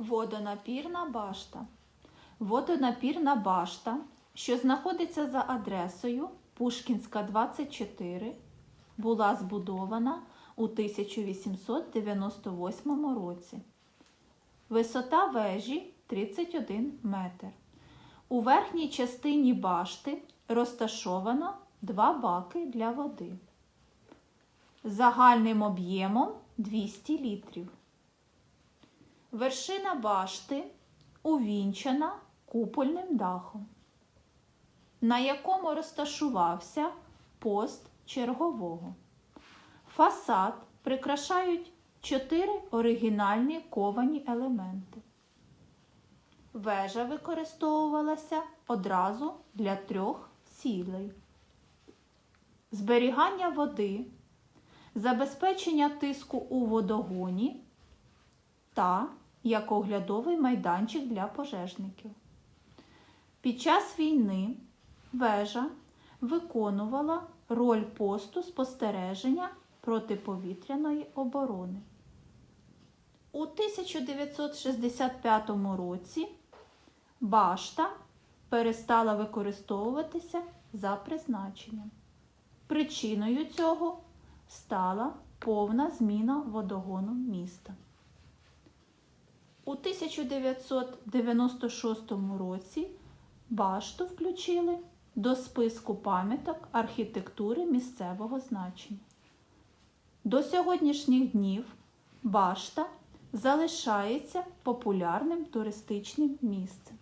Водонапірна башта. Водонапірна башта, що знаходиться за адресою Пушкінська, 24, була збудована у 1898 році. Висота вежі 31 метр. У верхній частині башти розташовано два баки для води. Загальним об'ємом 200 літрів. Вершина башти увінчана купольним дахом, на якому розташувався пост чергового. Фасад прикрашають чотири оригінальні ковані елементи. Вежа використовувалася одразу для трьох цілей: зберігання води, забезпечення тиску у водогоні та як оглядовий майданчик для пожежників. Під час війни вежа виконувала роль посту спостереження протиповітряної оборони. У 1965 році башта перестала використовуватися за призначенням. Причиною цього стала повна зміна водогону міста. У 1996 році башту включили до списку пам'яток архітектури місцевого значення. До сьогоднішніх днів башта залишається популярним туристичним місцем.